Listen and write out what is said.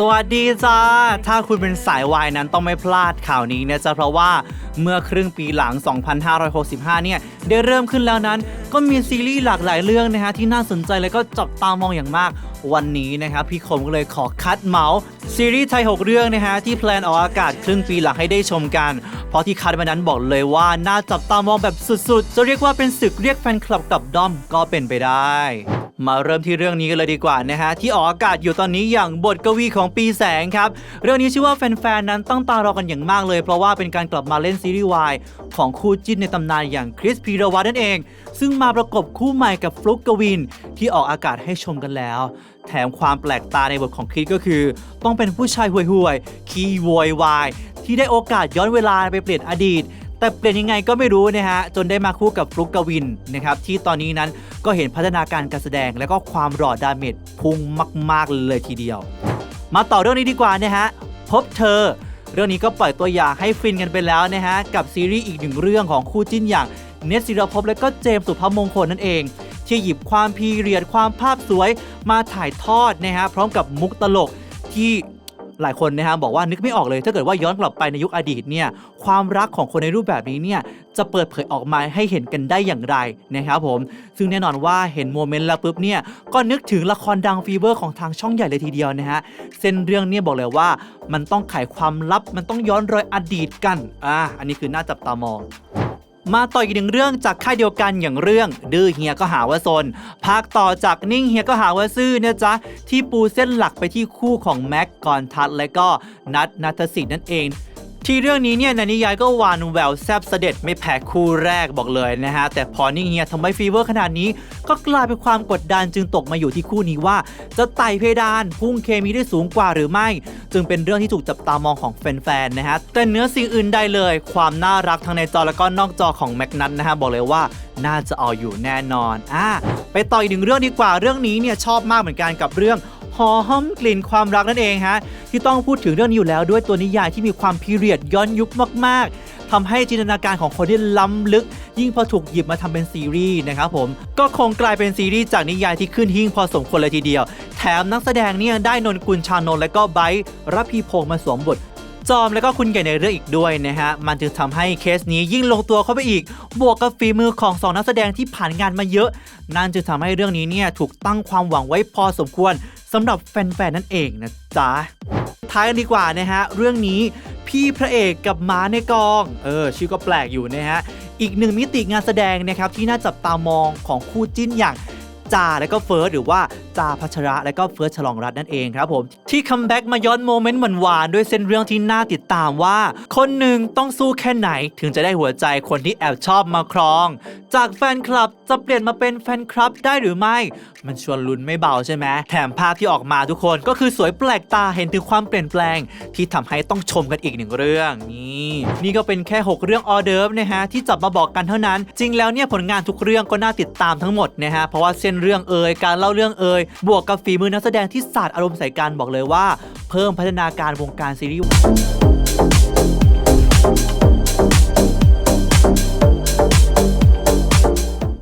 สวัสดีจ้า ถ้าคุณเป็นสายวายนั้นต้องไม่พลาดข่าวนี้นะจ๊ะเพราะว่าเมื่อครึ่งปีหลัง 2565 เนี่ย ได้เริ่มขึ้นแล้วนั้น ก็มีซีรีส์หลากหลายเรื่องนะฮะ ที่น่าสนใจและก็จับตามองอย่างมาก วันนี้นะครับพี่คมก็เลยขอคัดเมาส์ซีรีส์ไทย 6 เรื่องนะฮะ ที่แพลนออกอากาศครึ่งปีหลังให้ได้ชมกัน เพราะที่คัดมานั้นบอกเลยว่าน่าจับตามองแบบสุดๆ จะเรียกว่าเป็นศึกเรียกแฟนคลับกับด้อมก็เป็นไปได้ มาเริ่มที่เรื่องนี้กันเลยดีกว่านะฮะที่ออกอากาศอยู่ตอนนี้อย่างบทกวีของปีแสงครับ เรื่องนี้ชื่อว่าแฟนๆนั้นตั้งตารอกันอย่างมากเลย เพราะว่าเป็นการกลับมาเล่นซีรีส์วายของคู่จิ้นในตำนานอย่างคริสพีรวัตนั่นเอง ซึ่งมาประกบคู่ใหม่กับฟลุกกวิน ที่ออกอากาศให้ชมกันแล้ว แถมความแปลกตาในบทของคริสก็คือ ต้องเป็นผู้ชายห่วยๆขี้โวยวายที่ได้โอกาสย้อนเวลาไปเปลี่ยนอดีตแต่เปลี่ยนยังไงก็ไม่รู้นะฮะ จนได้มาคู่กับฟลุกกวินนะครับที่ตอนนี้นั้น ก็เห็นพัฒนาการการแสดงและก็ความหล่อดาเมจพุ่งมาก ๆ เลยทีเดียว มาต่อเรื่องนี้ดีกว่านะฮะ พบเธอ เรื่องนี้ก็ปล่อยตัวอย่างให้ฟินกันไปแล้วนะฮะ กับซีรีส์อีกหนึ่งเรื่องของคู่จิ้นอย่างเนสศิรภพและก็เจมส์สุภมงคลนั่นเอง ที่หยิบความพีเรียดความภาพสวยมาถ่ายทอดนะฮะพร้อมกับมุกตลกที่ หลายคนนะฮะบอกว่านึกไม่ออกเลย ถ้าเกิดว่าย้อนกลับไปในยุคอดีตเนี่ยความรักของคนในรูปแบบนี้เนี่ยจะเปิดเผยออกมาให้เห็นกันได้อย่างไรนะครับผม ซึ่งแน่นอนว่าเห็นโมเมนต์แล้วปุ๊บเนี่ยก็นึกถึงละครดังฟีเวอร์ของทางช่องใหญ่เลยทีเดียวนะฮะเส้นเรื่องเนี่ยบอกเลยว่ามันต้องไขความลับมันต้องย้อนรอยอดีตกันอ่าอันนี้คือน่าจับตามอง มาต่ออีกหนึ่งเรื่องจากค่ายเดียวกันอย่างเรื่องดื้อเฮียก็หาว่าซนภาคต่อจากนิ่งเฮียก็หาว่าซื่อเนี่ยจ๊ะที่ปูเส้นหลักไปที่คู่ของแม็กกอนทัศและก็นัทนัทสิทธิ์นั่นเองที่เรื่องนี้เนี่ยในนิยายก็วานแววแซบเสด็จไม่แพ้คู่แรกบอกเลยนะฮะ แต่พอนิ่งเฮียทำไมฟีเวอร์ขนาดนี้ ก็กลายเป็นความกดดันจึงตกมาอยู่ที่คู่นี้ว่า จะไต่เพดานพุ่งเคมีได้สูงกว่าหรือไม่ จึงเป็นเรื่องที่ถูกจับตามองของแฟนๆนะฮะแต่เนื้อสิ่งอื่นใดเลย ความน่ารักทั้งในจอและก็นอกจอของแม็กนัทนะฮะบอกเลยว่าน่าจะเอาอยู่แน่นอนอะไปต่ออีกหนึ่งเรื่องดีกว่าเรื่องนี้เนี่ยชอบมากเหมือนกันกับเรื่องหอหอมกลิ่นความรักนั่นเองฮะที่ต้องพูดถึงเรื่องนี้อยู่แล้วด้วยตัวนิยายที่มีความพีเรียดย้อนยุคมากๆ ทำให้จินตนาการของคนที่ล้ำลึก ยิ่งพอถูกหยิบมาทำเป็นซีรีส์นะครับผมก็คงกลายเป็นซีรีส์จากนิยายที่ขึ้นหิ้งพอสมควรเลยทีเดียว แถมนักแสดงเนี่ยได้นนกุลชานนท์และก็ไบร์รับพีพงษ์มาสวมบทจอมและก็คุณใหญ่ในเรื่องอีกด้วยนะฮะ มันจึงทำให้เคสนี้ยิ่งลงตัวเข้าไปอีก บวกกับฝีมือของสองนักแสดงที่ผ่านงานมาเยอะ นั่นจึงทำให้เรื่องนี้เนี่ยถูกตั้งความหวังไว้พอสมควรสำหรับแฟนๆนั่นเองนะจ๊ะท้ายกันดีกว่านะฮะ เรื่องนี้ พี่พระเอกกับม้าในกอง เออ ชื่อก็แปลกอยู่นะฮะ อีกหนึ่งมิติงานแสดงนะครับที่น่าจับตามองของคู่จิ้นอย่าง จาและก็เฟิร์สหรือว่าจาพัชระและก็เฟิร์สฉลองรัตน์นั่นเองครับผมที่คัมแบ็กมาย้อนโมเมนต์หวานๆด้วยเส้นเรื่องที่น่าติดตามว่า คนหนึ่งต้องสู้แค่ไหนถึงจะได้หัวใจคนที่แอบชอบมาครอง จากแฟนคลับจะเปลี่ยนมาเป็นแฟนคลับได้หรือไม่ มันชวนลุ้นไม่เบาใช่ไหมแถมภาพที่ออกมาทุกคนก็คือสวยแปลกตาเห็นถึงความเปลี่ยนแปลง ที่ทำให้ต้องชมกันอีกหนึ่งเรื่องนี่นี่ก็เป็นแค่ 6 เรื่องออเดิร์ฟนะฮะที่จับมาบอกกันเท่านั้น จริงแล้วเนี่ยผลงานทุกเรื่องก็น่าติดตามทั้งหมดนะฮะเพราะว่าเส้นเรื่องเอ่ยการเล่าเรื่องเอ่ยบวกกับฝีมือนักแสดงที่สาดอารมณ์ใส่กันบอกเลยว่า เพิ่มพัฒนาการวงการซีรีส์